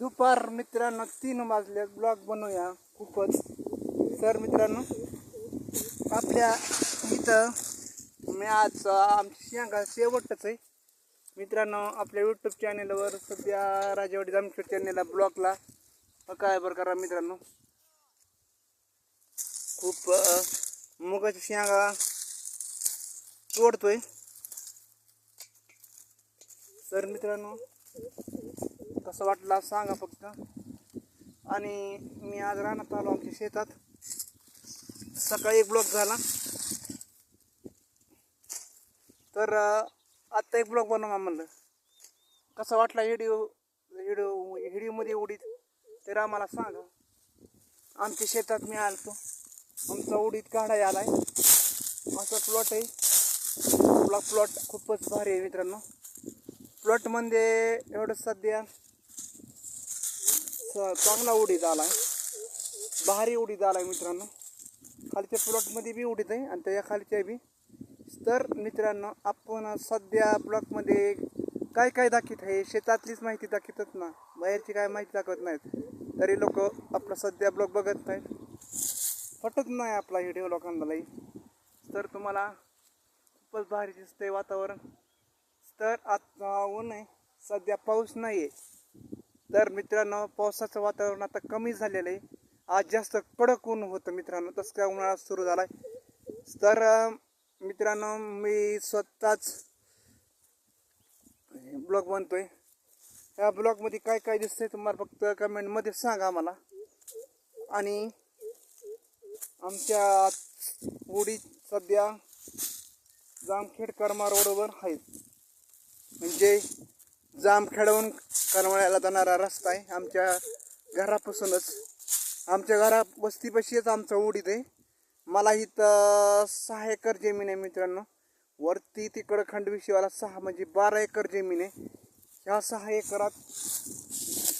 दुपार मित्रांनो तीन वाजले. ब्लॉग बनवूया खूपच. तर मित्रांनो आपल्या इथं मी आज आमची शेंगा शेवटच आहे. मित्रांनो आपल्या यूट्यूब चॅनेलवर सध्या राजेवाडी जामखेड चॅनेलला ब्लॉगला काय बरं करा मित्रांनो. खूप मुगाची शेंगा तोडतोय. तर मित्रांनो कसं वाटला सांगा फक्त. आणि मी आज रानात आलो आमच्या शेतात. सकाळी एक ब्लॉक झाला. तर आत्ता एक ब्लॉग बनवा म्हणलं कसा वाटला व्हिडिओ? व्हिडिओ व्हिडिओमध्ये उडीत तर आम्हाला सांगा. आमच्या शेतात मी आलतो. आमचा उडीत काढाय आलाय. असा प्लॉट आहे. आपला प्लॉट खूपच भारी आहे मित्रांनो. प्लॉटमध्ये एवढं सध्या स- चांगला उडीद आहे भारी उडीद आहे मित्रांनो. खालच्या प्लॉटमध्ये बी उडीद आहे आणि त्याच्या खालच्या बी. तर मित्रांनो आपण सध्या ब्लॉकमध्ये काय काय दाखवत आहे शेतातलीच माहिती दाखवतच ना. बाहेरची काय माहिती दाखवत नाहीत. तरी लोक आपला सध्या ब्लॉग बघत नाहीत पटत नाही आपला व्हिडिओ लोकांना तर तुम्हाला खूपच भारी दिसतंय वातावरण. तर आता ऊन आहे. सध्या पाऊस नाही आहे तर मित्रांनो पावसाचं वातावरण आता कमी झालेलं आहे. आज जास्त कडक ऊन होतं मित्रांनो. तसं काय उन्हाळा सुरू झाला आहे तर मित्रांनो मी स्वतःच ब्लॉग बनतोय. या ब्लॉगमध्ये काय काय दिसतंय तुम्हाला फक्त कमेंटमध्ये सांगा आम्हाला. आणि आमच्या उडी सध्या जामखेड करमा रोडवर आहेत. म्हणजे जामखेडहून करमाळ्याला जाणारा रस्ता आहे. आमच्या घरापासूनच. आमच्या घरा वस्तीपाशीच आमचं उडीत आहे मला इथं सहा एकर जमीन आहे मित्रांनो. वरती तिकडं खंडविशीवाला सहा म्हणजे बारा एकर जमीन आहे. ह्या सहा एकरात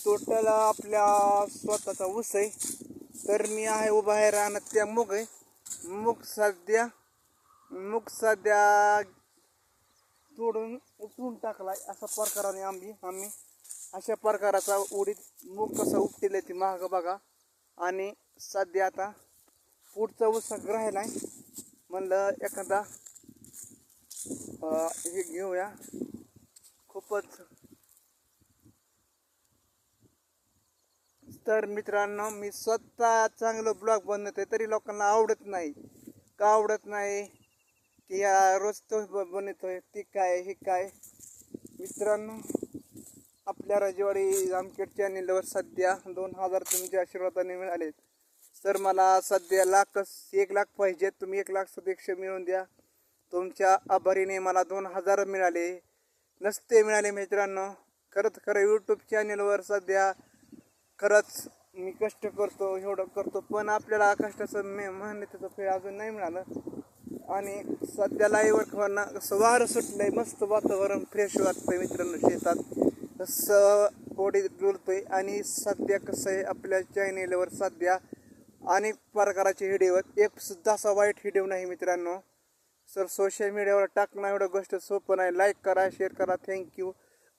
टोटल आपल्या स्वतःचा ऊस आहे. तर मी आहे उभा आहे राहणार त्या मूग आहे. मूग सध्या मूग सध्या तोडून उपटून टाकलाय. अशा प्रकाराने आम्ही आम्ही अशा प्रकाराचा उडीत मूग कसं उपटेल ती महाग बघा. आणि सध्या आता पुढचा उत्सव आहे. म्हणलं एखादा हे घेऊया. खूपच तर मित्रांनो मी स्वतः चांगलं ब्लॉग बनवते तरी लोकांना आवडत नाही. का आवडत नाही? की या रोज तो ब- बनवतोय ती काय हे काय? मित्रांनो आपल्या राजेवाडी जामखेड चॅनेलवर सध्या दोन हजार तुमच्या आशीर्वादाने मिळाले सर मला सध्या लाख एक लाख पाहिजेत. तुम्ही एक लाख सदस्य मिळवून द्या. तुमच्या आभारीने मला दोन हजार मिळाले. नसते मिळाले मित्रांनो. खरंच खरं यूट्यूब चॅनेलवर सध्या खरंच मी कष्ट करतो एवढं करतो पण आपल्याला कष्टाचं मे मेहनतीचं फळ अजून नाही मिळालं. आणि सध्या लाईव्हवर खाणं कसं वारं सुटलंय मस्त वातावरण फ्रेश वाटतंय मित्रांनो शेतात. तसं कोडी डुलतोय आणि सध्या कसं आहे आपल्या चॅनेलवर सध्या अनेक प्रकाराचे व्हिडिओ एक सुद्धा असा वाईट हिडिओ नाही मित्रांनो. सर सोशल मीडियावर टाकणं एवढं गोष्ट सोपं नाही. लाईक करा शेअर करा थँक्यू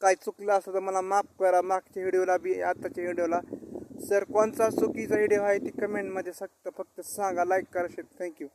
काय चुकलं असं तर मला माफ करा. मागच्या व्हिडिओला बी आताच्या व्हिडिओला सर कोणता चुकीचा व्हिडिओ आहे ती कमेंटमध्ये फक्त फक्त सांगा. लाईक करा शेअर थँक्यू